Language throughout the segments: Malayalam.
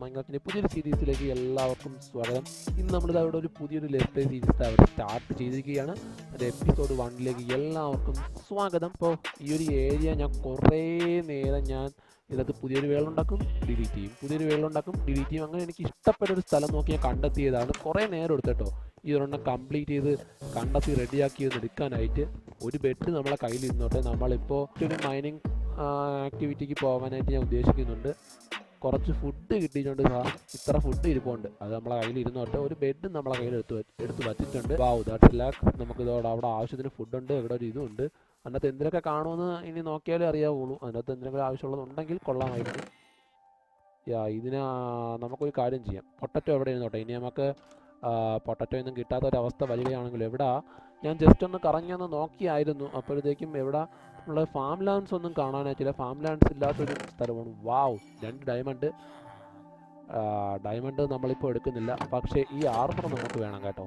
മൈൻക്രാഫ്റ്റിന്റെ പുതിയൊരു സീരീസിലേക്ക് എല്ലാവർക്കും സ്വാഗതം. ഇന്ന് നമ്മളിത് അവിടെ ഒരു പുതിയൊരു ലെഫ്റ്റ് സീരീസ് അവിടെ സ്റ്റാർട്ട് ചെയ്തിരിക്കുകയാണ്. അത് എപ്പിസോഡ് വണ്ണിലേക്ക് എല്ലാവർക്കും സ്വാഗതം. ഇപ്പോൾ ഈ ഒരു ഏരിയ ഞാൻ കുറേ നേരം ഞാൻ ഇതിനകത്ത് പുതിയൊരു വേളുണ്ടാക്കും ഡിലീറ്റ് ചെയ്യും. പുതിയൊരു വേളുണ്ടാക്കും ഡിലീറ്റ് ചെയ്യും. അങ്ങനെ എനിക്ക് ഇഷ്ടപ്പെട്ട ഒരു സ്ഥലം നോക്കി ഞാൻ കണ്ടെത്തിയതാണ്. കുറേ നേരം എടുത്തിട്ടോ ഈ ഒരെണ്ണം കംപ്ലീറ്റ് ചെയ്ത് കണ്ടെത്തി റെഡിയാക്കി ഒന്ന് എടുക്കാനായിട്ട് ഒരു ബെഡ് നമ്മളെ കയ്യിൽ ഇരുന്നോട്ടെ നമ്മളിപ്പോൾ ഒരു മൈനിങ് ആക്ടിവിറ്റിക്ക് പോകാനായിട്ട് ഞാൻ ഉദ്ദേശിക്കുന്നുണ്ട്. കുറച്ച് ഫുഡ് കിട്ടിയിട്ടുണ്ട് ഇത്ര ഫുഡ് ഇരിപ്പുണ്ട്. അത് നമ്മളെ കയ്യിൽ ഇരുന്നോട്ടെ ഒരു ബെഡും നമ്മളെ കയ്യിൽ എടുത്ത് എടുത്ത് വച്ചിട്ടുണ്ട്. ദാറ്റ്സ് ലാക്ക് നമുക്ക് ഇതോടെ അവിടെ ആവശ്യത്തിന് ഫുഡുണ്ട് ഇവിടെ ഒരു ഇതുണ്ട് അതിനകത്ത് എന്തിനൊക്കെ കാണുമെന്ന് ഇനി നോക്കിയാലേ അറിയാവുള്ളൂ. അതിനകത്ത് എന്തെങ്കിലും ആവശ്യമുള്ളതുണ്ടെങ്കിൽ കൊള്ളാമായിരുന്നു യാ ഇതിന് നമുക്കൊരു കാര്യം ചെയ്യാം. പൊട്ടറ്റോ എവിടെ ഇരുന്നോട്ടെ ഇനി നമുക്ക് പൊട്ടറ്റോ ഒന്നും കിട്ടാത്ത ഒരവസ്ഥ വരികയാണെങ്കിൽ എവിടെ? ഞാൻ ജസ്റ്റ് ഒന്ന് കറങ്ങിയൊന്ന് നോക്കിയായിരുന്നു. അപ്പോഴത്തേക്കും എവിടെ? ഉള്ള ഫാം ലാൻഡ്സ് ഒന്നും കാണാനായിട്ടില്ല ഫാം ലാൻഡ്സ് ഇല്ലാത്തൊരു സ്ഥലമാണ്. വാവ് രണ്ട് ഡയമണ്ട് ഡയമണ്ട് നമ്മളിപ്പോൾ എടുക്കുന്നില്ല. പക്ഷേ ഈ ആർമർ നമുക്ക് വേണം കേട്ടോ.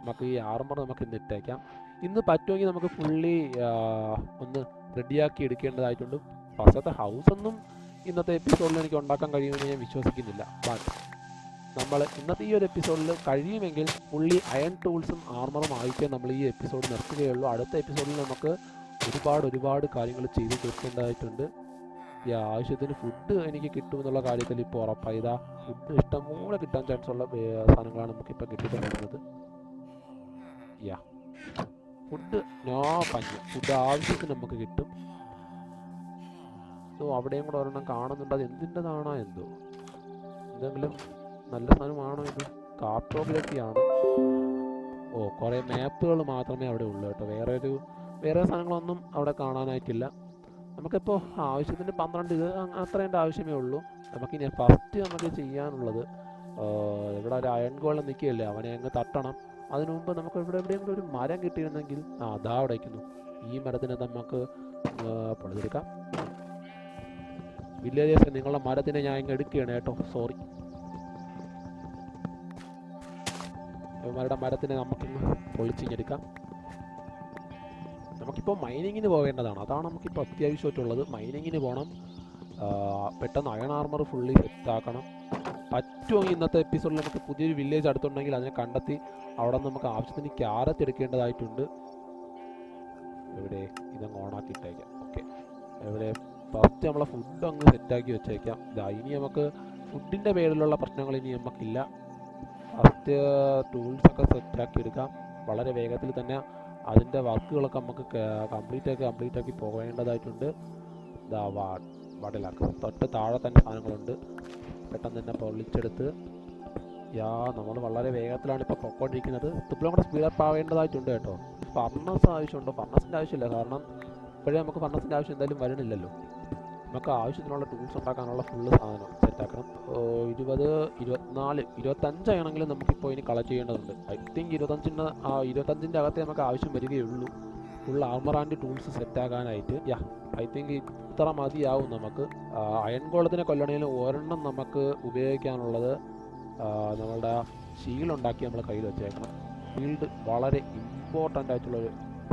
നമുക്ക് ഈ ആർമർ നമുക്ക് ഇന്ന് ഇട്ടേക്കാം. ഇന്ന് പറ്റുമെങ്കിൽ നമുക്ക് ഫുള്ളി ഒന്ന് റെഡിയാക്കി എടുക്കേണ്ടതായിട്ടുണ്ട്. ഫസ്റ്റത്തെ ഹൗസ് ഒന്നും ഇന്നത്തെ എപ്പിസോഡിൽ എനിക്ക് ഉണ്ടാക്കാൻ കഴിയുമെന്ന് ഞാൻ വിശ്വസിക്കുന്നില്ല. ബട്ട് നമ്മൾ ഇന്നത്തെ ഈ ഒരു എപ്പിസോഡിൽ കഴിയുമെങ്കിൽ ഫുള്ളി അയൺ ടൂൾസും ആർമറും ആയിട്ടേ നമ്മൾ ഈ എപ്പിസോഡ് നിർത്തുകയുള്ളൂ. അടുത്ത എപ്പിസോഡിൽ നമുക്ക് ഒരുപാട് ഒരുപാട് കാര്യങ്ങൾ ചെയ്തു തീർക്കേണ്ടതായിട്ടുണ്ട്. ഈ ആവശ്യത്തിന് ഫുഡ് എനിക്ക് കിട്ടുമെന്നുള്ള കാര്യത്തിൽ ഇപ്പോൾ ഉറപ്പായി. ഇതാ ഫുഡ് ഇഷ്ടംപോലെ കിട്ടാൻ ചാൻസ് ഉള്ള സാധനങ്ങളാണ് നമുക്ക് നമുക്കിപ്പോൾ കിട്ടിക്കൊണ്ടിരുന്നത് യാ. ഫുഡ് നോ പഞ്ഞ് ഫുഡ് ആവശ്യത്തിന് നമുക്ക് കിട്ടും. സോ അവിടെയും കൂടെ ഒരെണ്ണം കാണുന്നുണ്ട്. അത് എന്തിന്റെതാണോ എന്തോ. എന്തെങ്കിലും നല്ല സാധനമാണോ ഇത്? കാർട്ടോഗ്രഫിയാണ് ഓ കുറേ മാപ്പുകൾ മാത്രമേ അവിടെ ഉള്ളൂ കേട്ടോ. വേറെ ഒരു വേറെ സാധനങ്ങളൊന്നും അവിടെ കാണാനായിട്ടില്ല. നമുക്കിപ്പോൾ ആവശ്യത്തിന് പന്ത്രണ്ട് ഇത് അത്രേന്റെ ആവശ്യമേ ഉള്ളൂ. നമുക്കിനി ഫസ്റ്റ് നമുക്ക് ചെയ്യാനുള്ളത് ഇവിടെ ഒരു അയൺ ഗോളം നിൽക്കുകയല്ലേ അവനെ അങ്ങ് തട്ടണം. അതിനു മുമ്പ് നമുക്ക് ഇവിടെ എവിടെയെങ്കിലും ഒരു മരം കിട്ടിയിരുന്നെങ്കിൽ ആ അതാ അവിടെ നിൽക്കുന്നു. ഈ മരത്തിനെ നമുക്ക് പണിതെടുക്കാം വില്ലേജേഴ്സ് നിങ്ങളുടെ മരത്തിനെ ഞാൻ ഇങ്ങ് എടുക്കുകയാണ് കേട്ടോ. സോറി ഇവന്മാരുടെ മരത്തിനെ നമുക്കിങ്ങ് പൊളിച്ചിങ്ങെടുക്കാം നമുക്കിപ്പോൾ മൈനിങ്ങിന് പോകേണ്ടതാണ്. അതാണ് നമുക്കിപ്പോൾ അത്യാവശ്യമായിട്ടുള്ളത്. മൈനിങ്ങിന് പോകണം പെട്ടെന്ന് അയൺ ആർമർ ഫുള്ളി സെറ്റാക്കണം. പറ്റുമെങ്കിൽ ഇന്നത്തെ എപ്പിസോഡിൽ നമുക്ക് പുതിയൊരു വില്ലേജ് അടുത്തുണ്ടെങ്കിൽ അതിനെ കണ്ടെത്തി അവിടെ നമുക്ക് ആവശ്യത്തിന് ക്യാരറ്റ് എടുക്കേണ്ടതായിട്ടുണ്ട്. ഇവിടെ ഇതങ്ങ് ഓണാക്കി ഇട്ടേക്കാം. ഓക്കെ എവിടെ? ഫസ്റ്റ് നമ്മളെ ഫുഡ് അങ്ങ് സെറ്റാക്കി വെച്ചേക്കാം. ഇതാ ഇനി നമുക്ക് ഫുഡിന്റെ പേരിലുള്ള പ്രശ്നങ്ങൾ ഇനി നമുക്കില്ല. ഫസ്റ്റ് ടൂൾസൊക്കെ സെറ്റാക്കി എടുക്കാം. വളരെ വേഗത്തിൽ തന്നെ അതിന്റെ വർക്കുകളൊക്കെ നമുക്ക് കംപ്ലീറ്റ് ആക്കി കംപ്ലീറ്റ് ആക്കി പോകേണ്ടതായിട്ടുണ്ട്. ഇതാ വാ വടലാക്ക് തൊട്ട് താഴെ തന്നെ സാധനങ്ങളുണ്ട്. പെട്ടെന്ന് തന്നെ പൊള്ളിച്ചെടുത്ത്. യാ നമ്മൾ വളരെ വേഗത്തിലാണ് ഇപ്പോൾ പൊക്കോണ്ടിരിക്കുന്നത്. ഇപ്പോഴും കൂടെ സ്പീഡപ്പ് ആവേണ്ടതായിട്ടുണ്ട് കേട്ടോ. ഫർണസ് ആവശ്യമുണ്ടോ? ഫർണസിന്റെ ആവശ്യമില്ല. കാരണം ഇപ്പോഴേ നമുക്ക് ഫർണസിന്റെ ആവശ്യം എന്തായാലും വരണില്ലല്ലോ. നമുക്ക് ആവശ്യത്തിനുള്ള ടൂൾസ് ഉണ്ടാക്കാനുള്ള ഫുള്ള് സാധനം സെറ്റാക്കണം ഇരുപത് ഇരുപത്തിനാല് ഇരുപത്തഞ്ചാണെങ്കിലും നമുക്കിപ്പോൾ ഇനി കളക്ട് ചെയ്യേണ്ടതുണ്ട്. ഐ തിങ്ക് ഇരുപത്തഞ്ചിന് ആ ഇരുപത്തഞ്ചിന്റെ അകത്തേ നമുക്ക് ആവശ്യം വരികയുള്ളൂ. ഫുൾ ആർമർ ആൻഡ് ടൂൾസ് സെറ്റാക്കാനായിട്ട് യാ ഐ തിങ്ക് ഇത്ര മതിയാവും നമുക്ക്. അയൺ ഗോളത്തിനെ കൊല്ലണേൽ ഒരെണ്ണം നമുക്ക് ഉപയോഗിക്കാനുള്ളത് നമ്മളുടെ ഷീൽഡ് ഉണ്ടാക്കി നമ്മൾ കയ്യിൽ വെച്ചേക്കണം. ഷീൽഡ് വളരെ ഇമ്പോർട്ടന്റ് ആയിട്ടുള്ളൊരു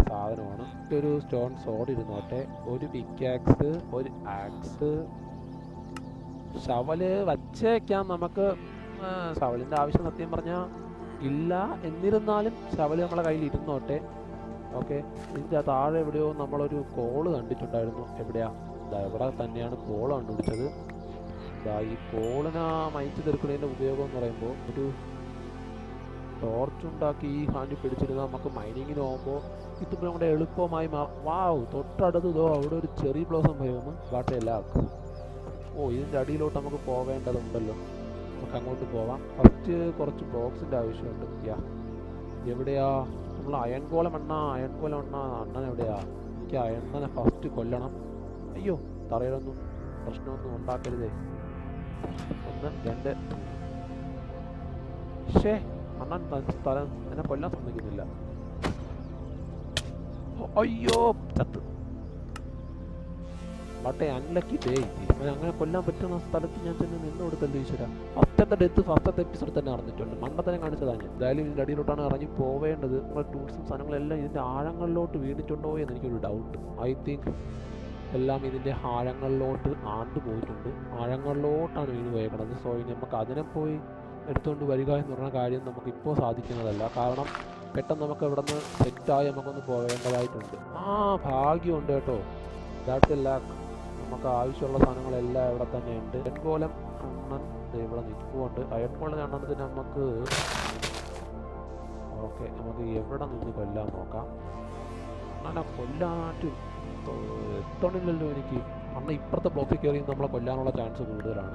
സാധനമാണ്. ഒരു സ്റ്റോൺ സോഡ് ഇരുന്നോട്ടെ. ഒരു പിക്കാക്സ് ഒരു ആക്സ് ഷവൽ വച്ചേക്കാം നമുക്ക്. ഷവലിന്റെ ആവശ്യം സത്യം പറഞ്ഞാൽ ഇല്ല. എന്നിരുന്നാലും ഷവൽ നമ്മളെ കയ്യിൽ ഇരുന്നോട്ടെ. ഓക്കെ. ഇതിന്റെ താഴെ എവിടെയോ നമ്മളൊരു കോൾ കണ്ടിട്ടുണ്ടായിരുന്നു. എവിടെയാ? ഇവിടെ തന്നെയാണ് കോൾ കണ്ടുപിടിച്ചത്. ഈ കോളിനെ മയച്ചു തീർക്കുന്നതിന്റെ ഉപയോഗം എന്ന് പറയുമ്പോൾ ഒരു ടോർച്ച് ഉണ്ടാക്കി ഈ ഹാൻഡിൽ പിടിച്ചിരുന്ന നമുക്ക് മൈനിങ്ങിന് പോകുമ്പോൾ ഇതിപ്പോൾ നമ്മുടെ എളുപ്പമായി മാ വാവ് തൊട്ടടുത്ത് ഇതോ അവിടെ ഒരു ചെറിയ ബ്ലോസം വാട്ട ബാട്ടയെല്ലാം ഓ ഇതിന്റെ അടിയിലോട്ട് നമുക്ക് പോവേണ്ടതുണ്ടല്ലോ നമുക്ക് അങ്ങോട്ട് പോവാം. ഫസ്റ്റ് കുറച്ച് ബോക്സിന്റെ ആവശ്യമുണ്ട്. യാ എവിടെയാ? നമ്മൾ അയൺ കോലം എണ്ണ അയൺ കോലം എണ്ണ അണ്ണൻ എവിടെയാ? എനിക്ക് അയണ്ണനെ ഫസ്റ്റ് കൊല്ലണം. അയ്യോ തറയിലൊന്നും പ്രശ്നമൊന്നും ഉണ്ടാക്കരുതേ. ഒന്ന് രണ്ട്. ഷേ അണ്ണൻ സ്ഥലം എന്നെ കൊല്ലാൻ സമ്മതിക്കുന്നില്ല. അയ്യോ ചത്ത്. ബട്ട് അൺലക്കി ഡേ അങ്ങനെ കൊല്ലാൻ പറ്റുന്ന സ്ഥലത്ത് ഞാൻ തന്നെ നിന്ന് കൊടുത്തല്ലോ ഈശ്വര? ഫസ്റ്റത്തെ ഡെത്ത് ഫസ്റ്റത്തെ എപ്പിസോഡ് തന്നെ നടന്നിട്ടുണ്ട്. മണ്ടത്തനെ കാണിച്ചതാണ് ഞാൻ. എന്തായാലും ഇതിന്റെ അടിയിലോട്ടാണ് ഇറങ്ങി പോവേണ്ടത്. നമ്മുടെ ടൂറിസം സാധനങ്ങളെല്ലാം ഇതിന്റെ ആഴങ്ങളിലോട്ട് വീണിട്ടുണ്ടോ എന്ന് എനിക്കൊരു ഡൗട്ട് ഐ തിങ്ക് എല്ലാം ഇതിന്റെ ആഴങ്ങളിലോട്ട് ആണ്ടു പോയിട്ടുണ്ട്. ആഴങ്ങളിലോട്ടാണ് വീണ് പോയേക്കുന്നത് സോ ഇനി നമുക്ക് അതിനെ പോയി എടുത്തുകൊണ്ട് വരിക എന്ന് പറഞ്ഞ കാര്യം നമുക്കിപ്പോൾ സാധിക്കുന്നതല്ല. കാരണം പെട്ടെന്ന് നമുക്ക് ഇവിടെ നിന്ന് സെറ്റായി നമുക്കൊന്ന് പോകേണ്ടതായിട്ടുണ്ട്. ആ ഭാഗ്യമുണ്ട് കേട്ടോ. ദാറ്റ്സ് നമുക്ക് ആവശ്യമുള്ള സാധനങ്ങളെല്ലാം ഇവിടെ തന്നെ ഉണ്ട്. അയൺകോലം അണ്ണൻ ദേ ഇവിടെ നിൽക്കുകൊണ്ട് അയൺകോലം അണ്ണനത്തിന് നമുക്ക് ഓക്കെ നമുക്ക് എവിടെ നിന്ന് കൊല്ലാൻ നോക്കാം? അങ്ങനെ കൊല്ലാറ്റും. എത്തണില്ലല്ലോ എനിക്ക്. അന്ന് ഇപ്പുറത്തെ ബ്ലോക്കിൽ കയറി നമ്മളെ കൊല്ലാനുള്ള ചാൻസ് കൂടുതലാണ്.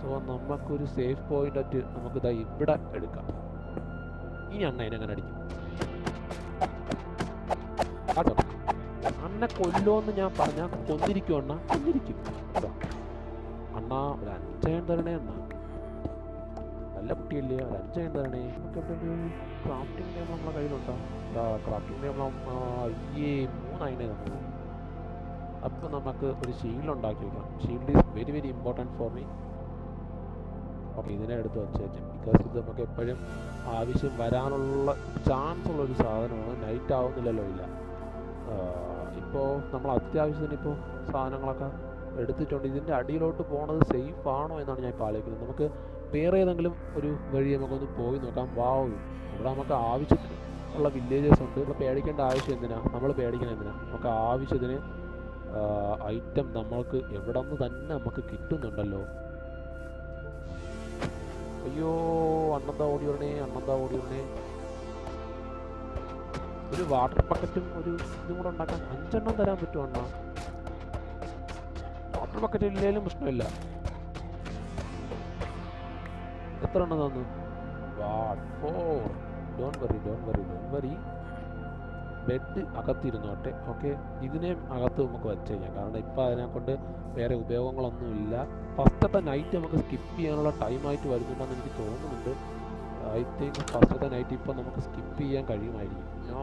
സോ നമുക്കൊരു സേഫ് പോയിന്റ് ആയിട്ട് നമുക്ക് ഇതാ ഇവിടെ എടുക്കാം. ഇനി അണ്ണ അതിനെങ്ങനെ അടിക്കും? അണ്ണ കൊല്ലോന്ന് ഞാൻ പറഞ്ഞ കൊന്നിരിക്കും അണ്ണ കൊന്നിരിക്കും. അണ്ണ ഒരു അഞ്ചയം തരണേ അണ്ണ. നല്ല കുട്ടിയല്ലേ ഒരു അഞ്ചയം തരണേ. നമുക്ക് എവിടെ ക്രാഫ്റ്റിംഗ് ടൈം നമ്മളെ കയ്യിലുണ്ടോ? ക്രാഫ്റ്റിംഗ് ടൈം അയ്യേ മൂന്നായിനെ നമുക്ക് അപ്പം നമുക്ക് ഒരു ഷീൽഡ് ഉണ്ടാക്കി വെക്കാം. Shield is very very important for me okay ഇതിനെ എടുത്ത് വച്ചേക്കും ബിക്കോസ് ഇത് നമുക്ക് എപ്പോഴും ആവശ്യം വരാനുള്ള ചാൻസ് ഉള്ളൊരു സാധനമാണ്. നൈറ്റ് ആവുന്നില്ലല്ലോ ഇല്ല. ഇപ്പോൾ നമ്മൾ അത്യാവശ്യത്തിന് ഇപ്പോൾ സാധനങ്ങളൊക്കെ എടുത്തിട്ടുണ്ട്. ഇതിന്റെ അടിയിലോട്ട് പോണത് സേഫ് ആണോ എന്നാണ് ഞാൻ ഇപ്പോൾ ആലോചിക്കുന്നത്. നമുക്ക് വേറെ ഏതെങ്കിലും ഒരു വഴി നമുക്കൊന്ന് പോയി നോക്കാം. വാവ് ഇവിടെ നമുക്ക് ആവശ്യത്തിന് ഉള്ള വില്ലേജസ് ഉണ്ട്. ഇപ്പോൾ പേടിക്കേണ്ട ആവശ്യം എന്തിനാ? നമ്മൾ പേടിക്കണം എന്തിനാ? നമുക്ക് ആവശ്യത്തിന് ഐറ്റം നമ്മൾക്ക് എവിടെ നിന്ന് തന്നെ നമുക്ക് കിട്ടുന്നുണ്ടല്ലോ. അയ്യോ അണ്ണന്താ ഓടി വരണേ അണ്ണന്താ ഓടി വരണേ. ഒരു വാട്ടർ ബക്കറ്റും ഒരു ഇതും കൂടെ ഉണ്ടാക്കാൻ അഞ്ചെണ്ണം തരാൻ പറ്റുമോ അണ്ണ? വാട്ടർ ബക്കറ്റ് ഇല്ലേലും പ്രശ്നമില്ല. എത്ര എണ്ണം തന്നു? Four don't worry don't worry don't worry bed അകത്തിരുന്നോട്ടെ okay ഇതിനെയും അകത്ത് നമുക്ക് വെച്ചേക്കാം കാരണം ഇപ്പം അതിനെക്കൊണ്ട് വേറെ ഉപയോഗങ്ങളൊന്നുമില്ല. ഫസ്റ്റത്തെ നൈറ്റ് നമുക്ക് സ്കിപ്പ് ചെയ്യാനുള്ള ടൈമായിട്ട് വരുന്നുണ്ടെന്ന് എനിക്ക് തോന്നുന്നുണ്ട്. ഐ തിങ്ക് ഫസ്റ്റത്തെ നൈറ്റ് ഇപ്പോൾ നമുക്ക് സ്കിപ്പ് ചെയ്യാൻ കഴിയുമായിരിക്കും. നോ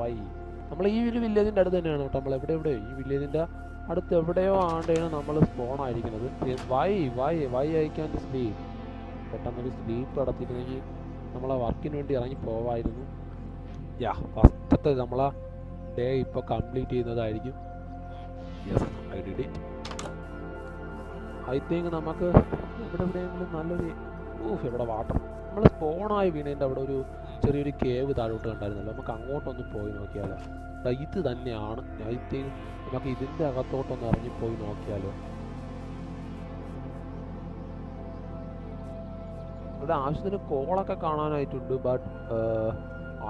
വൈ നമ്മൾ ഈ ഒരു വില്ലേജിന്റെ അടുത്ത് തന്നെയാണ് കേട്ടോ. നമ്മൾ എവിടെ എവിടെ? ഈ വില്ലേജിന്റെ അടുത്ത് എവിടെയോ ആണ്ടാണ് നമ്മൾ സ്പോൺ ആയിരിക്കുന്നത്. Why why why can sleep പെട്ടെന്നൊരു സ്ലീപ്പ് നടത്തിയിരുന്നെങ്കിൽ നമ്മളെ വർക്കിന് വേണ്ടി ഇറങ്ങി പോവായിരുന്നു. യാ ഫസ്റ്റത്തെ നമ്മളെ ഡേ ഇപ്പോൾ കംപ്ലീറ്റ് ചെയ്യുന്നതായിരിക്കും. Yes I did I think നമുക്ക് ഇവിടെ എവിടെയെങ്കിലും നല്ലൊരു ഊഫ് ഇവിടെ വാട്ടർ. നമ്മൾ സ്പോണായി വീണതിന്റെ അവിടെ ഒരു ചെറിയൊരു കേവ് താഴോട്ട് കണ്ടായിരുന്നല്ലോ. നമുക്ക് അങ്ങോട്ടൊന്ന് പോയി നോക്കിയാലോ. ഇത് തന്നെയാണ് ഐ തിങ്ക് നമുക്ക് ഇതിന്റെ അകത്തോട്ടൊന്ന് ഇറങ്ങിപ്പോയി നോക്കിയാലോ. ഇവിടെ ആവശ്യത്തിന് കോളൊക്കെ കാണാനായിട്ടുണ്ട് ബട്ട്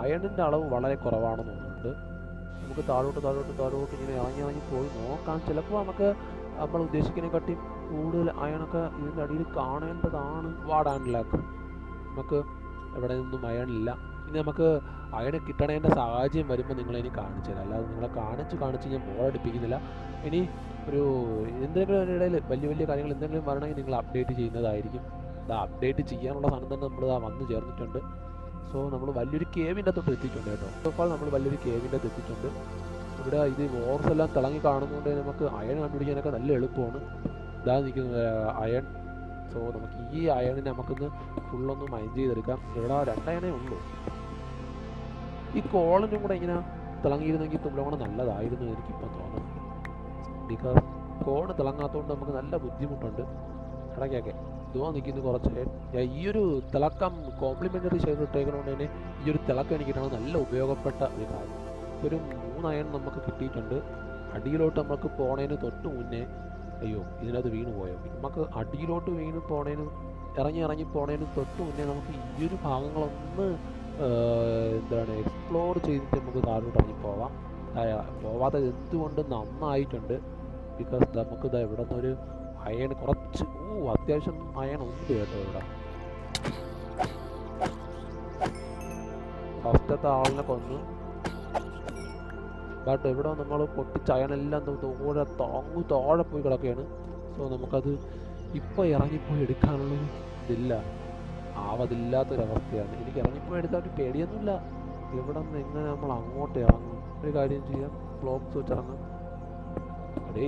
അയണിന്റെ അളവ് വളരെ കുറവാണെന്ന് തോന്നുന്നുണ്ട്. നമുക്ക് താഴോട്ട് താഴോട്ട് താഴോട്ട് ഇങ്ങനെ ഇറങ്ങി ഇറങ്ങി പോയി നോക്കാം. ചിലപ്പോൾ നമുക്ക് നമ്മൾ ഉദ്ദേശിക്കുന്നതിനെക്കാട്ടി കൂടുതൽ അയണൊക്കെ ഇതിന്റെ അടിയിൽ കാണേണ്ടതാണ്. വാഡ് നമുക്ക് എവിടെ നിന്നും അയണില്ല. ഇനി നമുക്ക് അയണ കിട്ടണേന്റെ സാഹചര്യം വരുമ്പോൾ നിങ്ങളെ ഇനി കാണിച്ചു തരാം. അല്ലാതെ നിങ്ങളെ കാണിച്ച് കാണിച്ച് ഞാൻ ബോറടിപ്പിക്കുന്നില്ല ഇനി ഒരു എന്തെങ്കിലും ഇടയിൽ വലിയ വലിയ കാര്യങ്ങൾ എന്തെങ്കിലും വരണമെങ്കിൽ നിങ്ങൾ അപ്ഡേറ്റ് ചെയ്യുന്നതായിരിക്കും. ഇത് അപ്ഡേറ്റ് ചെയ്യാനുള്ള സാധനം തന്നെ നമ്മൾ വന്ന് ചേർന്നിട്ടുണ്ട്. സോ നമ്മൾ വലിയൊരു കേവിന്റെ തൊട്ട് എത്തിയിട്ടുണ്ട് കേട്ടോ. സോഫാൾ നമ്മൾ വലിയൊരു കേവിന്റെ അകത്ത് എത്തിയിട്ടുണ്ട്. ഇവിടെ ഇത് വോർസ് എല്ലാം തിളങ്ങി കാണുന്നതുകൊണ്ട് നമുക്ക് അയൺ കണ്ടുപിടിക്കാനൊക്കെ നല്ല എളുപ്പമാണ്. ഇതാ നിൽക്കുന്നത് അയൺ സോ നമുക്ക് ഈ അയണിനെ നമുക്കൊന്ന് ഫുള്ളൊന്ന് മൈൻഡ് ചെയ്തെടുക്കാം. ഇവിടെ രണ്ടയണേ ഉള്ളൂ. ഈ കോളനും കൂടെ ഇങ്ങനെ തിളങ്ങിയിരുന്നെങ്കിൽ തുമ്പളോണം നല്ലതായിരുന്നു എനിക്കിപ്പം തോന്നുന്നു. ബിക്കോസ് കോണ് തിളങ്ങാത്തതുകൊണ്ട് നമുക്ക് നല്ല ബുദ്ധിമുട്ടുണ്ട്. ഇടയ്ക്കൊക്കെ ഇതുവാ നിൽക്കുന്നു കുറച്ച്. ഈ ഒരു തിളക്കം കോംപ്ലിമെന്ററി ഷെയർ ഇട്ടേക്കുന്നതുകൊണ്ട് തന്നെ ഈ ഒരു തിളക്കം എനിക്ക് നല്ല ഉപയോഗപ്പെട്ട ഒരു കാര്യം. ഒരു മൂന്നയൺ നമുക്ക് കിട്ടിയിട്ടുണ്ട്. അടിയിലോട്ട് നമുക്ക് പോണേന് തൊട്ട് മുന്നേ അയ്യോ ഇതിനകത്ത് വീണ് പോയോ? നമുക്ക് അടിയിലോട്ട് വീണ് പോണേനും ഇറങ്ങി ഇറങ്ങി പോണേനും തൊട്ട് മുന്നേ നമുക്ക് ഈ ഒരു ഭാഗങ്ങളൊന്ന് എന്താണ് എക്സ്പ്ലോർ ചെയ്തിട്ട് നമുക്ക് താഴോട്ട് ഇറങ്ങി പോവാം. പോവാത്തത് എന്തുകൊണ്ട് നന്നായിട്ടുണ്ട്? ബിക്കോസ് നമുക്ക് ഇതാ ഇവിടെ നിന്നൊരു അയൺ കുറച്ച് ഓ അത്യാവശ്യം അയൺ ഉണ്ട് കേട്ടോ ഇവിടെ. ഫസ്റ്റത്തെ ആളിനെ കൊന്നു ബട്ട് ഇവിടെ നമ്മൾ പൊട്ടിച്ച അയണെല്ലാം തോടെ താങ്ങു താഴെ പോയി കിടക്കുകയാണ്. സോ നമുക്കത് ഇപ്പോൾ ഇറങ്ങിപ്പോയി എടുക്കാനുള്ള ഇതില്ല. ആവതില്ലാത്തൊരവസ്ഥയാണ്. എനിക്ക് ഇറങ്ങിപ്പോയി എടുക്കാൻ ഒരു പേടിയൊന്നുമില്ല. ഇവിടെ നിന്ന് എങ്ങനെ നമ്മൾ അങ്ങോട്ട് ഇറങ്ങും? ഒരു കാര്യം ചെയ്യാം. ബ്ലോക്സ് വെച്ച് ഇറങ്ങാം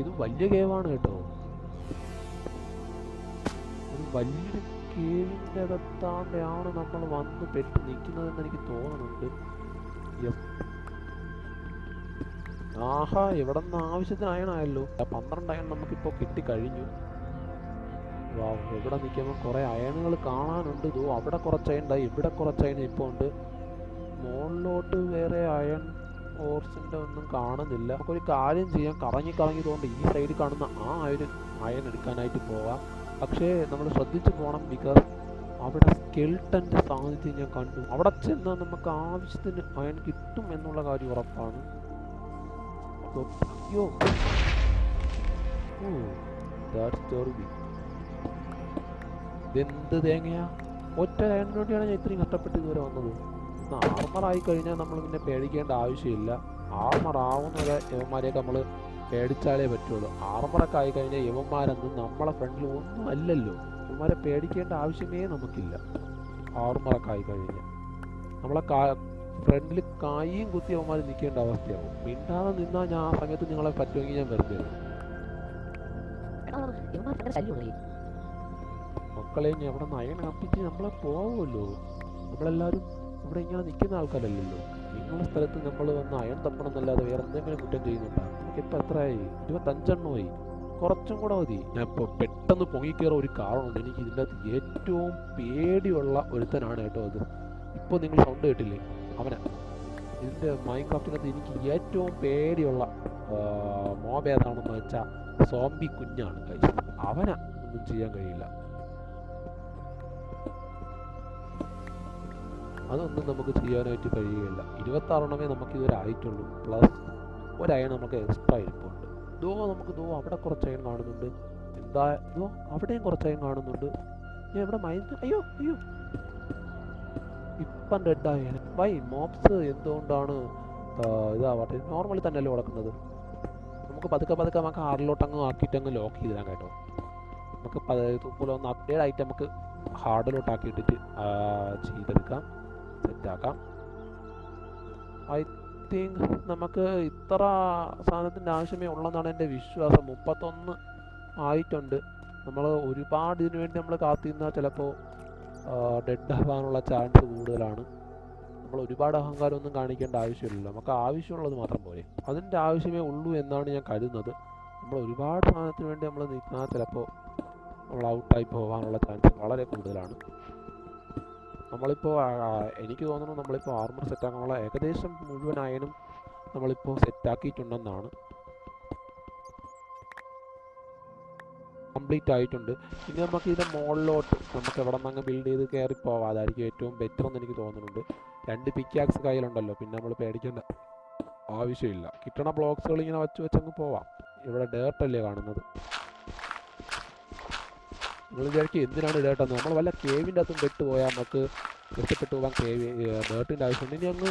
ഇത് വലിയ കേവാണ് കേട്ടോ. ഒരു വലിയൊരു കേവിന്റെ അകത്താണ്ടാണ് നമ്മൾ വന്ന് പെട്ട് നിൽക്കുന്നതെന്ന് എനിക്ക് തോന്നുന്നുണ്ട്. ആഹാ ഇവിടെ നിന്ന് ആവശ്യത്തിന് അയണായല്ലോ പന്ത്രണ്ട് അയൺ നമുക്കിപ്പോൾ കിട്ടിക്കഴിഞ്ഞു. വാ ഇവിടെ നിൽക്കുമ്പോൾ കുറേ അയണുകൾ കാണാനുണ്ട്. ഇതോ അവിടെ കുറച്ച് അയൺ ഉണ്ടായി ഇവിടെ കുറച്ച് അയൺ ഇപ്പോൾ ഉണ്ട്. മുകളിലോട്ട് വേറെ അയൺ ഓർസിന്റെ ഒന്നും കാണുന്നില്ല. നമുക്കൊരു കാര്യം ചെയ്യാം. കറങ്ങി കറങ്ങി തോണ്ട് ഈ സൈഡിൽ കാണുന്ന ആ അയൺ അയൺ എടുക്കാനായിട്ട് പോവാം. പക്ഷേ നമ്മൾ ശ്രദ്ധിച്ചു പോകണം ബിക്കോസ് അവിടെ സ്കെൽട്ടന്റെ സാന്നിധ്യം ഞാൻ കണ്ടു. അവിടെ ചെന്നാൽ നമുക്ക് ആവശ്യത്തിന് അയൺ കിട്ടും എന്നുള്ള കാര്യം ഉറപ്പാണ്. അപ്പോൾ അയ്യോ ഓ that's derby. ഇതെന്ത് തേങ്ങയാ? ഒറ്റ അയണിന് വേണ്ടിയാണ് ഞാൻ ഇത്രയും കഷ്ടപ്പെട്ട് ഇതുവരെ വന്നത്. ആയി കഴിഞ്ഞാൽ നമ്മൾ പിന്നെ പേടിക്കേണ്ട ആവശ്യമില്ല. ആർമർ ആവുന്നത് യവന്മാരെയൊക്കെ നമ്മൾ പേടിച്ചാലേ പറ്റുള്ളൂ. ആർമറൊക്കെ ആയി കഴിഞ്ഞാൽ യവന്മാരൊന്നും നമ്മളെ ഫ്രണ്ടിൽ ഒന്നും അല്ലല്ലോ. യവന്മാരെ പേടിക്കേണ്ട ആവശ്യമേ നമുക്കില്ല. ആർമറൊക്കെ ആയി കഴിഞ്ഞാൽ. നമ്മളെ ഫ്രണ്ടിൽ കായും കുത്തി അവന്മാർ നിൽക്കേണ്ട അവസ്ഥയാവും. മിണ്ടാതെ നിന്നാൽ ഞാൻ ആ സമയത്ത് നിങ്ങളെ പറ്റുമെങ്കിൽ ഞാൻ വെറുതെ മക്കളെ അവിടെ നിന്ന് അയൺ കപ്പിച്ച് നമ്മളെ പോവുമല്ലോ. നമ്മളെല്ലാവരും ഇവിടെ ഇങ്ങനെ നിൽക്കുന്ന ആൾക്കാരല്ലല്ലോ. നിങ്ങളുടെ സ്ഥലത്ത് നമ്മൾ വന്ന് അയൺ തപ്പണം എന്നല്ലാതെ വേറെ എന്തെങ്കിലും കുറ്റം ചെയ്യുന്നുണ്ടോ? ഇപ്പം എത്രയായി? ഇരുപത്തഞ്ചെണ്ണമായി കുറച്ചും കൂടെ മതി. ഞാൻ ഇപ്പോൾ പെട്ടെന്ന് പൊങ്ങിക്കേറ ഒരു കാരണമുണ്ട്. എനിക്ക് ഇതിന്റെ അകത്ത് ഏറ്റവും പേടിയുള്ള ഒരുത്തനാണ് കേട്ടോ അത്. ഇപ്പോൾ നിങ്ങൾ സൗണ്ട് കേട്ടില്ലേ? അവനാ. ഇതിന്റെ മൈൻക്രാഫ്റ്റിനകത്ത് എനിക്ക് ഏറ്റവും പേടിയുള്ള മോബ് ഏതാണെന്ന് വെച്ചാൽ സോംബി കുഞ്ഞാണ് കഴിച്ചത് അവനാ ഒന്നും ചെയ്യാൻ കഴിയില്ല. അതൊന്നും നമുക്ക് ചെയ്യാനായിട്ട് കഴിയുകയില്ല. ഇരുപത്താറെണ്ണമേ നമുക്ക് ഇതുവരെ ആയിട്ടുള്ളൂ. പ്ലസ് ഒരയൺ നമുക്ക് എക്സ്ട്രാ ഇരിപ്പുണ്ട്. ദോ നമുക്ക് ദോ അവിടെ കുറച്ച് അയൺ കാണുന്നുണ്ട്. എന്താ ദോ അവിടെയും കുറച്ച് അയൺ കാണുന്നുണ്ട്. ഞാൻ ഇവിടെ മൈൻഡ് അയ്യോ അയ്യോ. ഇപ്പം ഡെഡായ വൈ മോപ്സ് എന്തുകൊണ്ടാണ് ഇതാവട്ടെ നോർമലി തന്നെയല്ലേ കിടക്കുന്നത്. നമുക്ക് പതുക്കെ പതുക്കെ നമുക്ക് ഹാർഡിലോട്ടങ്ങ് ആക്കിയിട്ട് അങ്ങ് ലോക്ക് ചെയ്തിടാൻ കേട്ടോ. നമുക്ക് ഇതുപോലെ ഒന്ന് അപ്ഡേറ്റ് ആയിട്ട് നമുക്ക് ഹാർഡിലോട്ട് ആക്കിയിട്ടിട്ട് ചെയ്തെടുക്കാം. സെറ്റാക്കാം ഐ തിങ്ക് നമുക്ക് ഇത്ര സാധനത്തിന്റെ ആവശ്യമേ ഉള്ളെന്നാണ് എന്റെ വിശ്വാസം. മുപ്പത്തൊന്ന് ആയിട്ടുണ്ട്. നമ്മൾ ഒരുപാട് ഇതിനു വേണ്ടി നമ്മൾ കാത്തിരുന്നാൽ ചിലപ്പോൾ ഡെഡ് ആവാനുള്ള ചാൻസ് കൂടുതലാണ്. നമ്മൾ ഒരുപാട് അഹങ്കാരമൊന്നും കാണിക്കേണ്ട ആവശ്യമില്ല നമുക്ക് ആവശ്യമുള്ളത് മാത്രം പോരെ. അതിന്റെ ആവശ്യമേ ഉള്ളൂ എന്നാണ് ഞാൻ കരുതുന്നത്. നമ്മൾ ഒരുപാട് സാധനത്തിന് വേണ്ടി നമ്മൾ നിൽക്കുന്ന ചിലപ്പോൾ നമ്മൾ ഔട്ടായി പോകാനുള്ള ചാൻസ് വളരെ കൂടുതലാണ്. നമ്മളിപ്പോൾ എനിക്ക് തോന്നുന്നു നമ്മളിപ്പോൾ ആർമർ സെറ്റാക്കാനുള്ള ഏകദേശം മുഴുവൻ അയനും നമ്മളിപ്പോൾ സെറ്റാക്കിയിട്ടുണ്ടെന്നാണ് കംപ്ലീറ്റ് ആയിട്ടുണ്ട്. ഇനി നമുക്ക് ഇതിന്റെ മുകളിലോട്ട് നമുക്ക് എവിടെ നിന്ന് ബിൽഡ് ചെയ്ത് കയറി പോവാം. അതായിരിക്കും ഏറ്റവും ബെറ്റർ എന്ന് എനിക്ക് തോന്നുന്നുണ്ട്. രണ്ട് പിക്കാക്സ് കയ്യിലുണ്ടല്ലോ പിന്നെ നമ്മൾ പേടിക്കേണ്ട ആവശ്യമില്ല. കിട്ടണ ബ്ലോക്സുകൾ ഇങ്ങനെ വച്ച് വെച്ചങ്ങ് പോവാം. ഇവിടെ ഡേർട്ടല്ലേ കാണുന്നത്? നിങ്ങൾ വിചാരിക്കും എന്തിനാണ് ഡേർട്ടെന്ന് നമ്മൾ വല്ല കേവിന്റെ അകത്തും പെട്ട് പോയാൽ നമുക്ക് രക്ഷപ്പെട്ടു പോകാൻ കേവ് ഡേർട്ടിന്റെ ആവശ്യമുണ്ട്. ഇനി അങ്ങ്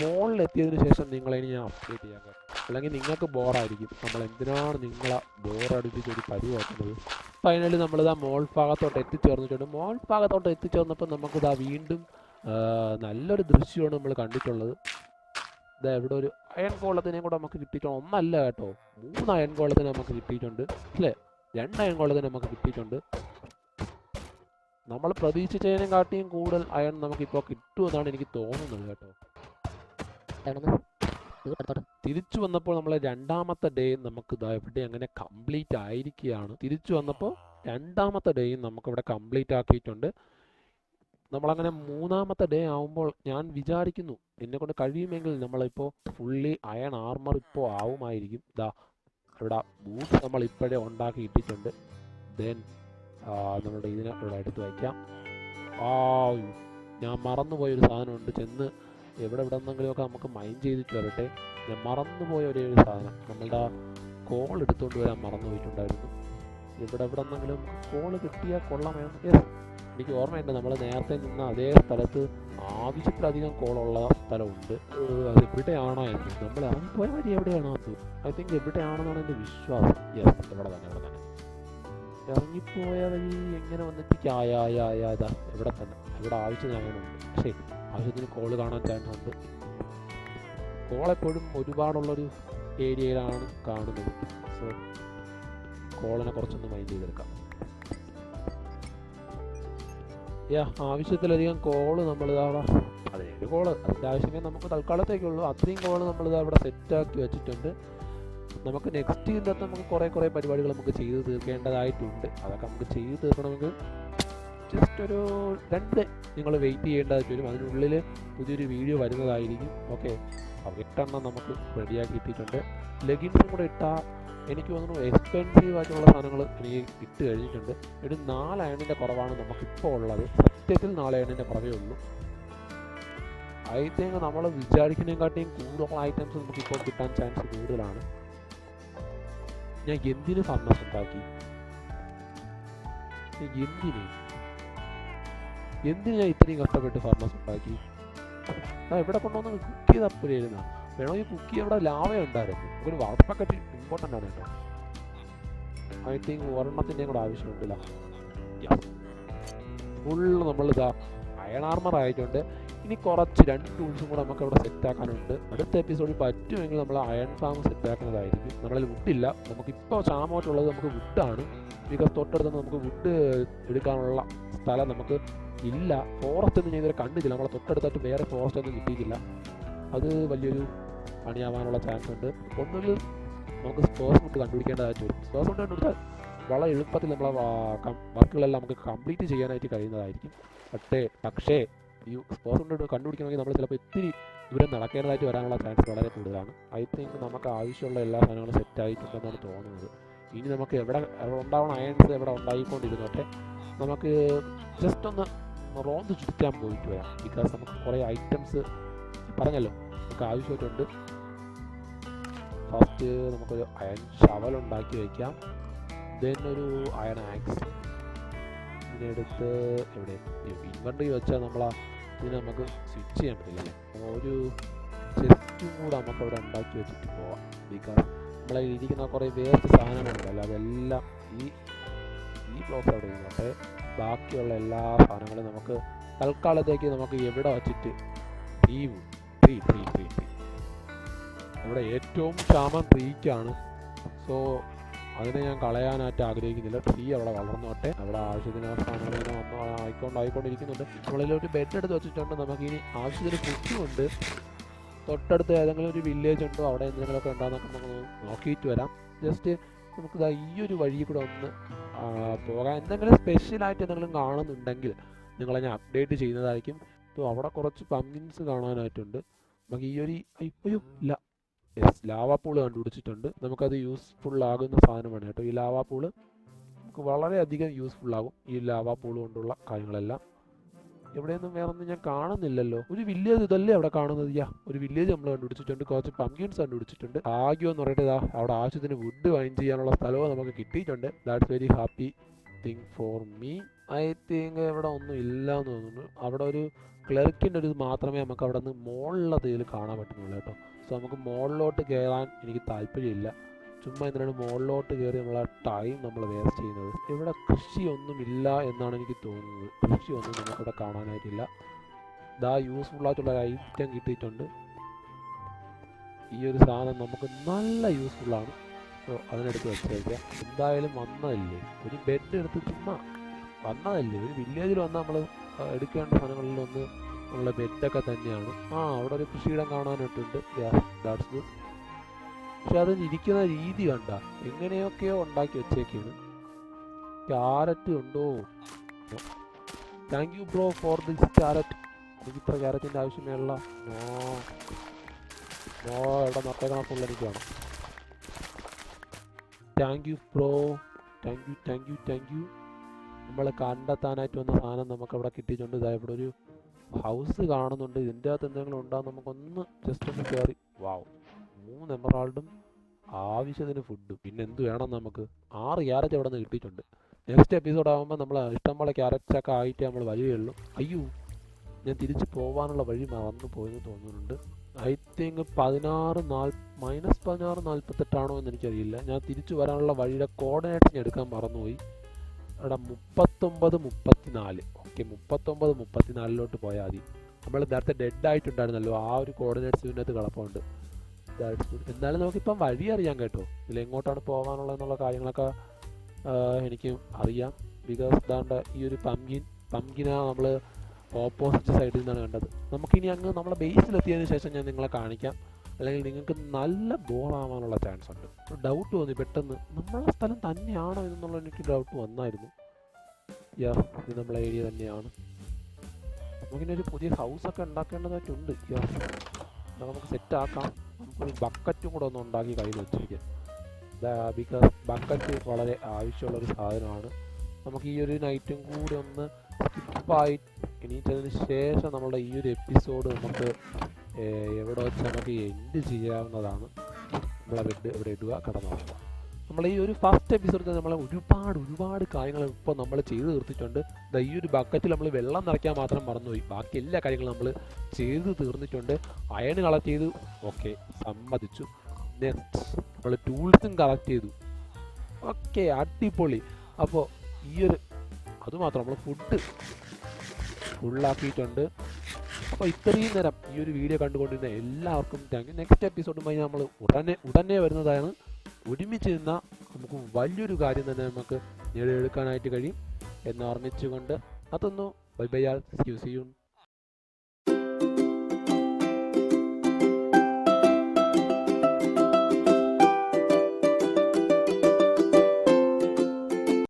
മുകളിലെത്തിയതിന് ശേഷം നിങ്ങളെ ഇനി ഞാൻ അപ്ഡേറ്റ് ചെയ്യാൻ കഴിയും അല്ലെങ്കിൽ നിങ്ങൾക്ക് ബോറായിരിക്കും. നമ്മൾ എന്തിനാണ് നിങ്ങളെ ബോറടിപ്പിച്ച് ഒരു പരിവാക്കുന്നത് ഫൈനലി നമ്മളിതാ മോൾ ഭാഗത്തോട്ട് എത്തിച്ചേർന്നിട്ടുണ്ട്. മോൾ ഭാഗത്തോട്ട് എത്തിച്ചേർന്നപ്പോൾ നമുക്കിതാ വീണ്ടും നല്ലൊരു ദൃശ്യമാണ് നമ്മൾ കണ്ടിട്ടുള്ളത്. ഇതാ ഇവിടെ ഒരു അയൺ കോളത്തിനെയും കൂടെ നമുക്ക് കിട്ടിയിട്ടുണ്ട്. ഒന്നല്ല കേട്ടോ. മൂന്ന് അയൺ കോളത്തിനെ നമുക്ക് കിട്ടിയിട്ടുണ്ട്. അല്ലേ? രണ്ട് അയൺ കോളത്തിന് നമുക്ക് കിട്ടിയിട്ടുണ്ട്. നമ്മൾ പ്രതീക്ഷിച്ചതിനെ കാട്ടിയും കൂടുതൽ അയൺ നമുക്കിപ്പോൾ കിട്ടുമെന്നാണ് എനിക്ക് തോന്നുന്നത് കേട്ടോ. തിരിച്ചു വന്നപ്പോൾ നമ്മളെ രണ്ടാമത്തെ ഡേ നമുക്ക് ഇവിടെ അങ്ങനെ കംപ്ലീറ്റ് ആയിരിക്കുകയാണ്. തിരിച്ചു വന്നപ്പോൾ രണ്ടാമത്തെ ഡേയും നമുക്കിവിടെ കംപ്ലീറ്റ് ആക്കിയിട്ടുണ്ട്. നമ്മളങ്ങനെ മൂന്നാമത്തെ ഡേ ആവുമ്പോൾ ഞാൻ വിചാരിക്കുന്നു എന്നെ കൊണ്ട് കഴിയുമെങ്കിൽ നമ്മളിപ്പോൾ ഫുള്ളി അയൺ ആർമർ ഇപ്പോൾ ആവുമായിരിക്കും. ഇതാ ഇവിടെ ബൂട്ട് നമ്മൾ ഇപ്പോഴേ ഉണ്ടാക്കി ഇട്ടിട്ടുണ്ട് ദെൻ നമ്മുടെ ഇതിനെ ഇവിടെ എടുത്ത് വയ്ക്കാം. ആ ഞാൻ മറന്നുപോയൊരു സാധനമുണ്ട്. ചെന്ന് എവിടെ എവിടെ നിന്നെങ്കിലുമൊക്കെ നമുക്ക് മൈൻഡ് ചെയ്തിട്ട് വരട്ടെ. ഞാൻ മറന്നുപോയ ഒരേ ഒരു സാധനം. നമ്മളുടെ കോൾ എടുത്തുകൊണ്ട് വരാൻ മറന്നു പോയിട്ടുണ്ടായിരുന്നു. ഇവിടെ എവിടെ നിന്നെങ്കിലും കോൾ കിട്ടിയാൽ കൊള്ളാമെന്ന് യെസ് എനിക്ക് ഓർമ്മയുണ്ട് നമ്മൾ നേരത്തെ നിന്ന അതേ സ്ഥലത്ത് ആവശ്യത്തിലധികം കോളുള്ള സ്ഥലമുണ്ട്. അത് എവിടെയാണോ എന്ന്. നമ്മൾ ഇറങ്ങിപ്പോയ വഴി എവിടെയാണോ അത്. ഐ തിങ്ക് എവിടെയാണെന്നാണ് എന്റെ വിശ്വാസം. യെസ് ഇവിടെ തന്നെ ഇവിടെ തന്നെ. ഇറങ്ങിപ്പോയ വഴി എങ്ങനെ വന്നിട്ട്? ആയാ ആയാ ഇതാ ഇവിടെ തന്നെ. ഇവിടെ ആവശ്യത്തിന് അങ്ങനെയുണ്ട് പക്ഷേ ആവശ്യത്തിന് കോൾ കാണാൻ ചാൻസ് ഉണ്ട്. കോളെപ്പോഴും ഒരുപാടുള്ളൊരു ഏരിയയിലാണ് കാണുന്നത്. സോ കോളിനെ കുറച്ചൊന്ന് മൈൻഡ് ചെയ്തെടുക്കാം. യാ ആവശ്യത്തിലധികം കോൾ നമ്മൾ അവിടെ പതിനേഴ് കോൾ അതിന്റെ ആവശ്യമേ നമുക്ക് തൽക്കാലത്തേക്കുള്ളൂ. അത്രയും കോൾ നമ്മൾ ഇതാ ഇവിടെ സെറ്റാക്കി വെച്ചിട്ടുണ്ട്. നമുക്ക് നെക്സ്റ്റ് ഇതിന്റെ അകത്ത് നമുക്ക് കുറേ കുറേ പരിപാടികൾ നമുക്ക് ചെയ്ത് തീർക്കേണ്ടതായിട്ടുണ്ട്. അതൊക്കെ നമുക്ക് ചെയ്ത് തീർക്കണമെങ്കിൽ ജസ്റ്റ് ഒരു രണ്ട് നിങ്ങൾ വെയിറ്റ് ചെയ്യേണ്ടതായിട്ട് വരും. അതിനുള്ളിൽ പുതിയൊരു വീഡിയോ വരുന്നതായിരിക്കും. ഓക്കെ എട്ടെണ്ണം നമുക്ക് റെഡിയാക്കി ഇട്ടിട്ടുണ്ട് ലെഗിൻസും കൂടെ ഇട്ടാൽ എനിക്ക് തോന്നുന്നു എക്സ്പെൻസീവ് ആയിട്ടുള്ള സാധനങ്ങൾ എനിക്ക് ഇട്ട് കഴിഞ്ഞിട്ടുണ്ട്. ഒരു നാല് അയണിന്റെ കുറവാണ് നമുക്കിപ്പോൾ ഉള്ളത്. സത്യത്തിൽ നാല് അയണിന്റെ കുറവേ ഉള്ളൂ. ഐ നമ്മൾ വിചാരിക്കുന്നതിനെക്കാട്ടിയും കൂടുതൽ ഐറ്റംസ് നമുക്കിപ്പോൾ കിട്ടാൻ ചാൻസ് കൂടുതലാണ്. ഞാൻ എന്തിനു ഫർണസ് ഉണ്ടാക്കി? എന്തിന് എന്തിന് ഇത്രയും കഷ്ടപ്പെട്ട് ഫർണസ് ഉണ്ടാക്കി? ആ ഇവിടെ കൊണ്ടുവന്ന് കുക്ക് ചെയ്ത് അപ്പോഴായിരുന്നു വേണമെങ്കിൽ കുക്ക് ചെയ്യാൻ? ഇവിടെ ലാവ ഉണ്ടായിരുന്നു. ഒരു വാട്ടർ ഇമ്പോർട്ടന്റ് ആണ് കേട്ടോ. ഐ തിങ്ക് ഒരെണ്ണത്തിന്റെയും കൂടെ ആവശ്യമുണ്ടല്ല ഫുള്ള് നമ്മളിതാ അയൺ ആർമർ ആയിട്ടുണ്ട്. ഇനി കുറച്ച് രണ്ട് ടൂൾസും കൂടെ നമുക്ക് അവിടെ സെറ്റ് ആക്കാനുണ്ട്. അടുത്ത എപ്പിസോഡിൽ പറ്റുമെങ്കിൽ നമ്മൾ അയൺ ഫാം സെറ്റ് ആക്കുന്നതായിരിക്കും. നമ്മളിൽ വുഡില്ല നമുക്കിപ്പോൾ ചാമോട്ടുള്ളത് നമുക്ക് വുഡാണ് ബിക്കോസ് തൊട്ടടുത്ത് നമുക്ക് വുഡ് എടുക്കാനുള്ള സ്ഥലം നമുക്ക് ഇല്ല. ഫോറസ്റ്റ് ഒന്നും ഞാൻ ഇതുവരെ കണ്ടിട്ടില്ല. നമ്മളെ തൊട്ടടുത്തായിട്ട് വേറെ ഫോറസ്റ്റ് ഒന്നും കിട്ടിയിട്ടില്ല. അത് വലിയൊരു പണിയാവാനുള്ള ചാൻസ് ഉണ്ട്. ഒന്നുകിൽ നമുക്ക് സ്പേഴ്സ് മുട്ട് കണ്ടുപിടിക്കേണ്ടതായിട്ട് വരും സ്പേഴ്സ് ഫുഡ് കണ്ടുപിടിച്ചാൽ വളരെ എളുപ്പത്തിൽ നമ്മളെ വർക്കുകളെല്ലാം നമുക്ക് കംപ്ലീറ്റ് ചെയ്യാനായിട്ട് കഴിയുന്നതായിരിക്കും. പക്ഷേ പക്ഷേ ഈ സ്പേഴ്സ് ഫുഡ് കണ്ടുപിടിക്കണമെങ്കിൽ നമ്മൾ ചിലപ്പോൾ ഇത്തിരി ദൂരം നടക്കേണ്ടതായിട്ട് വരാനുള്ള ചാൻസ് വളരെ കൂടുതലാണ്. ഐ തിങ്ക് നമുക്ക് ആവശ്യമുള്ള എല്ലാ സാധനങ്ങളും സെറ്റ് ആയിട്ടുണ്ടെന്നാണ് തോന്നുന്നത്. ഇനി നമുക്ക് എവിടെ ഉണ്ടാവണം? അയൺസ് എവിടെ ഉണ്ടായിക്കൊണ്ടിരുന്നോട്ടെ നമുക്ക് ജസ്റ്റ് ഒന്ന് റോന്ത് ചുറ്റാൻ പോയിട്ട് വരാം. ബിക്കോസ് നമുക്ക് കുറേ ഐറ്റംസ് പറഞ്ഞല്ലോ. നമുക്ക് ആവശ്യമായിട്ടുണ്ട്. ഫസ്റ്റ് നമുക്കൊരു അയൺ ഷവൽ ഉണ്ടാക്കി വയ്ക്കാം ദെൻ ഒരു അയൺ ആക്സ് ഇതിനെടുത്ത് എവിടെ? ഇൻവെന്ററി വെച്ചാൽ നമ്മൾ ഇതിന് നമുക്ക് സ്വിച്ച് ചെയ്യാൻ പറ്റില്ല ഒരു ചെസ്റ്റും കൂടെ നമുക്ക് അവിടെ ഉണ്ടാക്കി വെച്ചിട്ട് പോവാം. ബിക്കോസ് നമ്മളെ ഇരിക്കുന്ന കുറേ വേസ്റ്റ് സാധനങ്ങളുണ്ടല്ലോ അതെല്ലാം ഈ ഈ ക്ലോസ് അവിടെ ഇരിക്കട്ടെ ബാക്കിയുള്ള എല്ലാ സാധനങ്ങളും നമുക്ക് തൽക്കാലത്തേക്ക് നമുക്ക് എവിടെ വച്ചിട്ട് tree three three three three ഇവിടെ ഏറ്റവും ക്ഷാമം ത്രീക്കാണ് സോ അതിനെ ഞാൻ കളയാനായിട്ട് ആഗ്രഹിക്കുന്നില്ല. ട്രീ അവിടെ വളർന്നോട്ടെ. അവിടെ ആവശ്യത്തിന് ആ സാധനങ്ങൾ ഇങ്ങനെ വന്ന് ആയിക്കൊണ്ട് ആയിക്കൊണ്ടിരിക്കുന്നുണ്ട് നമ്മളിൽ ഒരു ബെഡ് എടുത്ത് വെച്ചിട്ടുണ്ട്. നമുക്കിനി ആവശ്യത്തിന് കുക്കിയുണ്ട് തൊട്ടടുത്ത് ഏതെങ്കിലും ഒരു വില്ലേജ് ഉണ്ടോ? അവിടെ എന്തെങ്കിലുമൊക്കെ ഉണ്ടോയെന്നൊക്കെ നമുക്ക് നോക്കിയിട്ട് വരാം. ജസ്റ്റ് നമുക്ക് ഈ ഒരു വഴി കൂടെ ഒന്ന് പോകാൻ എന്തെങ്കിലും സ്പെഷ്യലായിട്ട് എന്തെങ്കിലും കാണുന്നുണ്ടെങ്കിൽ നിങ്ങളെ ഞാൻ അപ്ഡേറ്റ് ചെയ്യുന്നതായിരിക്കും. സോ അവിടെ കുറച്ച് പമ്പിൻസ് കാണാനായിട്ടുണ്ട്. നമുക്ക് ഈ ഒരു അയ്യോ ഇല്ല. യെസ് ലാവാ പൂൾ കണ്ടുപിടിച്ചിട്ടുണ്ട്. നമുക്കത് യൂസ്ഫുൾ ആകുന്ന സാധനമാണ് കേട്ടോ. ഈ ലാവാ പൂൾ നമുക്ക് വളരെയധികം യൂസ്ഫുൾ ആകും ഈ ലാവാ പൂൾ കൊണ്ടുള്ള കാര്യങ്ങളെല്ലാം. എവിടെയൊന്നും വേറെ ഒന്നും ഞാൻ കാണുന്നില്ലല്ലോ. ഒരു വില്ലേജ് ഇതല്ലേ അവിടെ കാണുന്നത്? യാ ഒരു വില്ലേജ് നമ്മൾ കണ്ടുപിടിച്ചിട്ടുണ്ട്. കുറച്ച് പംകിൻസ് കണ്ടുപിടിച്ചിട്ടുണ്ട്. ഭാഗ്യം എന്ന് പറയട്ടെ ഇതാ അവിടെ ആവശ്യത്തിന് വുഡ് വൈൻ ചെയ്യാനുള്ള സ്ഥലവും നമുക്ക് കിട്ടിയിട്ടുണ്ട്. That's very happy thing for me I think ഇവിടെ ഒന്നും ഇല്ല എന്ന് തോന്നുന്നു. അവിടെ ഒരു ക്ലർക്കിന്റെ ഒരു മാത്രമേ നമുക്ക് അവിടെ നിന്ന് മുകളിലുള്ള ഇതിൽ കാണാൻ പറ്റുന്നുള്ളൂ കേട്ടോ. സോ നമുക്ക് മുകളിലോട്ട് കയറാൻ എനിക്ക് താല്പര്യമില്ല. ചുമ്മാ എന്തിനാണ് മുകളിലോട്ട് കയറി നമ്മൾ ആ ടൈം നമ്മൾ വേസ്റ്റ് ചെയ്യുന്നത്? ഇവിടെ കൃഷിയൊന്നുമില്ല എന്നാണ് എനിക്ക് തോന്നുന്നത്. കൃഷിയൊന്നും നമുക്കിവിടെ കാണാനായിട്ടില്ല. ഇതാ യൂസ്ഫുൾ ആയിട്ടുള്ള ഒരു ഐറ്റം കിട്ടിയിട്ടുണ്ട്. ഈ ഒരു സാധനം നമുക്ക് നല്ല യൂസ്ഫുള്ളാണ് സോ അതിനെടുത്ത് വെച്ചേക്കാം. എന്തായാലും വന്നതല്ലേ? ഒരു ബെഡ് എടുത്ത് ചുമ്മാ വന്നതല്ലേ? ഒരു വില്ലേജിൽ വന്നാൽ നമ്മൾ എടുക്കേണ്ട സാധനങ്ങളിൽ ഒന്ന് നമ്മളെ ബെഡൊക്കെ തന്നെയാണ്. ആ അവിടെ ഒരു കൃഷിയിടം കാണാനായിട്ടുണ്ട്. ദാറ്റ്സ് ഗുഡ് പക്ഷെ ഇരിക്കുന്ന രീതി കണ്ട. എങ്ങനെയൊക്കെയോ ഉണ്ടാക്കി വെച്ചേക്കാണ് ക്യാരറ്റ് ഉണ്ടോ? Thank you bro for this carrot എനിക്കിത്ര ക്യാരറ്റിന്റെ ആവശ്യമേ ഉള്ള നോ. നോ എവിടെ നട്ടേക്കണ ഫുൾ എനിക്ക് വേണം thank you bro thank you thank you thank you നമ്മൾ കണ്ടെത്താനായിട്ട് വന്ന സാധനം നമുക്ക് അവിടെ കിട്ടിയിട്ടുണ്ട്. ഇതാ ഇവിടെ ഒരു ഹൗസ് കാണുന്നുണ്ട്. ഇതിന്റെ അകത്ത് എന്തെങ്കിലും ഉണ്ടാകും നമുക്കൊന്ന് ജസ്റ്റ് ഒന്ന് കയറി വാവ് മൂന്ന് എമറാൾഡും ആവശ്യത്തിന് ഫുഡും പിന്നെ എന്ത് വേണം നമുക്ക്? ആറ് ക്യാരറ്റ് അവിടെ നിന്ന് കിട്ടിയിട്ടുണ്ട്. നെക്സ്റ്റ് എപ്പിസോഡ് ആകുമ്പോൾ നമ്മൾ ഇഷ്ടംപോലെ ക്യാരറ്റ്സൊക്കെ ആയിട്ട് നമ്മൾ വരികയുള്ളൂ അയ്യോ ഞാൻ തിരിച്ച് പോകാനുള്ള വഴി മറന്നു പോയെന്ന് തോന്നുന്നുണ്ട്. ഐ തിങ്ക് പതിനാറ് നാല് മൈനസ് പതിനാറ് നാൽപ്പത്തെട്ടാണോ എന്ന് എനിക്കറിയില്ല. ഞാൻ തിരിച്ചു വരാനുള്ള വഴിയുടെ കോർഡിനേറ്റ് ഞാൻ എടുക്കാൻ മറന്നുപോയി. അവിടെ മുപ്പത്തൊമ്പത് മുപ്പത്തിനാല്. ഓക്കെ മുപ്പത്തൊമ്പത് മുപ്പത്തിനാലിലോട്ട് പോയാൽ മതി. നമ്മൾ നേരത്തെ ഡെഡ് ആയിട്ടുണ്ടായിരുന്നല്ലോ. ആ ഒരു കോർഡിനേറ്റ്സ് ഇതിനകത്ത് കിടപ്പുണ്ട്. Good. എന്നാലും നമുക്കിപ്പം വഴി അറിയാം കേട്ടോ. ഇതിൽ എങ്ങോട്ടാണ് പോകാനുള്ളത് എന്നുള്ള കാര്യങ്ങളൊക്കെ എനിക്കും അറിയാം. ബിക്കോസ് ദാണ്ട ഈ ഒരു പംകിൻ പംകിന നമ്മൾ ഓപ്പോസിറ്റ് സൈഡിൽ നിന്നാണ് കണ്ടത്. നമുക്കിനി അങ്ങ് നമ്മളെ ബേസിലെത്തിയതിന് ശേഷം ഞാൻ നിങ്ങളെ കാണിക്കാം. അല്ലെങ്കിൽ നിങ്ങൾക്ക് നല്ല ബോളാവാനുള്ള ചാൻസ് ഉണ്ട്. ഡൗട്ട് തോന്നി പെട്ടെന്ന്. നമ്മളെ സ്ഥലം തന്നെയാണോ എന്നുള്ള എനിക്ക് ഡൗട്ട് വന്നായിരുന്നു. യാ ഇത് നമ്മളെ ഏരിയ തന്നെയാണ്. നമുക്കിനി ഒരു പുതിയ ഹൗസൊക്കെ ഉണ്ടാക്കേണ്ടതായിട്ടുണ്ട്. യാ അത് നമുക്ക് സെറ്റ് ആക്കാം. നമുക്കൊരു ബക്കറ്റും കൂടെ ഒന്ന് ഉണ്ടാക്കി കയ്യിൽ വെച്ചിരിക്കാം ബിക്കോസ് ബക്കറ്റ് വളരെ ആവശ്യമുള്ളൊരു സാധനമാണ്. നമുക്ക് ഈ ഒരു നൈറ്റും കൂടി ഒന്ന് സ്കിപ്പായി എണീറ്റതിന് ശേഷം നമ്മളുടെ ഈ ഒരു എപ്പിസോഡ് നമുക്ക് എവിടെ വെച്ച് നമുക്ക് എൻഡ് ചെയ്യാവുന്നതാണ്. നമ്മളെ ബെഡ് ഇവിടെ ഇടുക കടന്നുറങ്ങുക. നമ്മൾ ഈ ഒരു ഫസ്റ്റ് എപ്പിസോഡിൽ നമ്മൾ ഒരുപാട് ഒരുപാട് കാര്യങ്ങൾ ഇപ്പോൾ നമ്മൾ ചെയ്തു തീർത്തിട്ടുണ്ട്. ഈ ഒരു ബക്കറ്റിൽ നമ്മൾ വെള്ളം നിറയ്ക്കാൻ മാത്രം മറന്നുപോയി. ബാക്കി എല്ലാ കാര്യങ്ങളും നമ്മൾ ചെയ്തു തീർന്നിട്ടുണ്ട്. അയൺ കളക്ട് ചെയ്തു. ഓക്കെ സമ്മതിച്ചു. നെക്സ്റ്റ് നമ്മൾ ടൂൾസും കളക്ട് ചെയ്തു. ഓക്കെ അടിപൊളി. അപ്പോൾ ഈ ഒരു അതുമാത്രം നമ്മൾ ഫുഡ് ഫുള്ളാക്കിയിട്ടുണ്ട് അപ്പോൾ ഇത്രയും നേരം ഈ ഒരു വീഡിയോ കണ്ടുകൊണ്ടിരുന്ന എല്ലാവർക്കും താങ്ക് യു നെക്സ്റ്റ് എപ്പിസോഡുമായി നമ്മൾ ഉടനെ ഉടനെ വരുന്നതാണ്. ഒരുമിച്ച് നിന്ന നമുക്ക് വലിയൊരു കാര്യം തന്നെ നമുക്ക് നേടിയെടുക്കാനായിട്ട് കഴിയും എന്ന് ഓർമ്മിച്ചുകൊണ്ട് അതൊന്നു bye bye all. See you